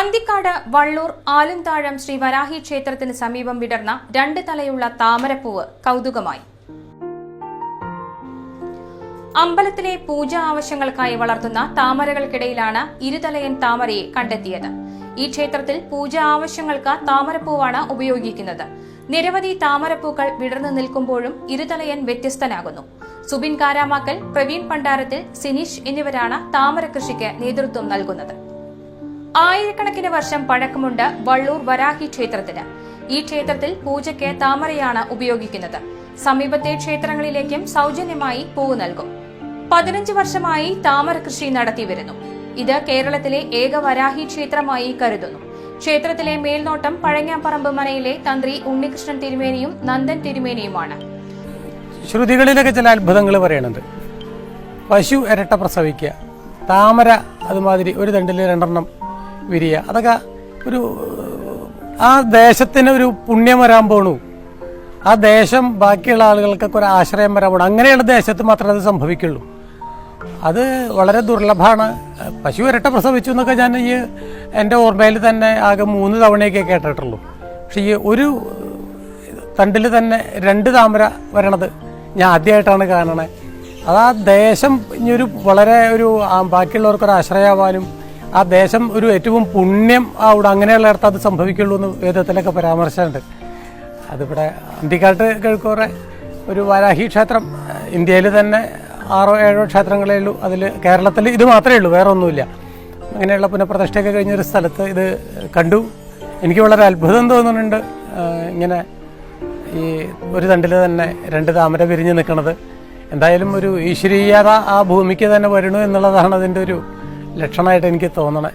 അന്തിക്കാട് വള്ളൂർ ആലുംതാഴം ശ്രീ വരാഹി ക്ഷേത്രത്തിന് സമീപം വിടർന്ന രണ്ട് തലയുള്ള താമരപ്പൂവ് കൗതുകമായി. അമ്പലത്തിലെ പൂജാ ആവശ്യങ്ങൾക്കായി വളർത്തുന്ന താമരകൾക്കിടയിലാണ് ഇരുതലയൻ താമരയെ കണ്ടെത്തിയത്. ഈ ക്ഷേത്രത്തിൽ പൂജാ ആവശ്യങ്ങൾക്ക് താമരപ്പൂവാണ് ഉപയോഗിക്കുന്നത്. നിരവധി താമരപ്പൂക്കൾ വിടർന്നു നിൽക്കുമ്പോഴും ഇരുതലയൻ വ്യത്യസ്തനാകുന്നു. സുബിൻ കാരാമാക്കൽ പ്രവീൺ പണ്ടാരത്തിൽ സിനീഷ് എന്നിവരാണ് താമര കൃഷിക്ക് നേതൃത്വം നൽകുന്നത്. ആയിരക്കണക്കിന് വർഷം പഴക്കമുണ്ട് വള്ളൂർ വരാഹി ക്ഷേത്രത്തിന്. ഈ ക്ഷേത്രത്തിൽ പൂജയ്ക്ക് താമരയാണ് ഉപയോഗിക്കുന്നത്. സമീപത്തെ ക്ഷേത്രങ്ങളിലേക്കും സൗജന്യമായി പൂവ് നൽകും. പതിനഞ്ച് വർഷമായി താമര കൃഷി നടത്തി വരുന്നു. ഇത് കേരളത്തിലെ ഏക വരാഹി ക്ഷേത്രമായി കരുതുന്നു. ക്ഷേത്രത്തിലെ മേൽനോട്ടം പഴങ്ങാപ്പറമ്പ് മനയിലെ തന്ത്രി ഉണ്ണികൃഷ്ണൻ തിരുമേനിയും നന്ദൻ തിരുമേനിയുമാണ്. ശ്രുതികളിലൊക്കെ ചില അത്ഭുതങ്ങൾ പറയുന്നുണ്ട് പശു ഇരട്ട പ്രസവിക്കുക. താമര അതുമാതിരി ഒരു തണ്ടിൽ രണ്ടെണ്ണം വിരിയ. അതൊക്കെ ഒരു ആ ദേശത്തിന് ഒരു പുണ്യം വരാൻ പോണു. ആ ദേശം ബാക്കിയുള്ള ആളുകൾക്കൊക്കെ ഒരു ആശ്രയം വരാൻ പോണു. അങ്ങനെയുള്ള ദേശത്ത് മാത്രമേ അത് സംഭവിക്കുള്ളൂ. അത് വളരെ ദുർലഭമാണ്. പശു ഇരട്ട പ്രസവിച്ചു എന്നൊക്കെ ഞാൻ ഈ എന്റെ ഓർമ്മയിൽ തന്നെ ആകെ മൂന്ന് തവണയൊക്കെ കേട്ടിട്ടുള്ളൂ. പക്ഷേ ഈ ഒരു തണ്ടിൽ തന്നെ രണ്ട് താമര വരണത് ഞാൻ ആദ്യമായിട്ടാണ് കാണണേ. അത് ആ ദേശം ഇനിയൊരു വളരെ ഒരു ബാക്കിയുള്ളവർക്കൊരു ആശ്രയമാവാനും ആ ദേശം ഒരു ഏറ്റവും പുണ്യം അവിടെ അങ്ങനെയുള്ള അർത്ഥം അത് സംഭവിക്കുള്ളൂ എന്ന് വേദത്തിലൊക്കെ പരാമർശമുണ്ട് അതിവിടെ അന്തിക്കാട്ട് കിഴക്കോറെ ഒരു വരാഹി ക്ഷേത്രം ഇന്ത്യയിൽ തന്നെ ആറോ ഏഴോ ക്ഷേത്രങ്ങളേ ഉള്ളൂ. അതിൽ കേരളത്തിൽ ഇത് മാത്രമേ ഉള്ളൂ വേറെ ഒന്നുമില്ല. അങ്ങനെയുള്ള പുനഃപ്രതിഷ്ഠയൊക്കെ കഴിഞ്ഞൊരു സ്ഥലത്ത് ഇത് കണ്ടു. എനിക്ക് വളരെ അത്ഭുതം തോന്നുന്നുണ്ട്. ഇങ്ങനെ ഈ ഒരു തണ്ടിൽ തന്നെ രണ്ട് താമര വിരിഞ്ഞ് നിൽക്കുന്നത് എന്തായാലും ഒരു ഈശ്വരീയത ആ ഭൂമിക്ക് തന്നെ വരണു എന്നുള്ളതാണ് അതിന്റെ ഒരു ലക്ഷണമായിട്ട് എനിക്ക് തോന്നണേ.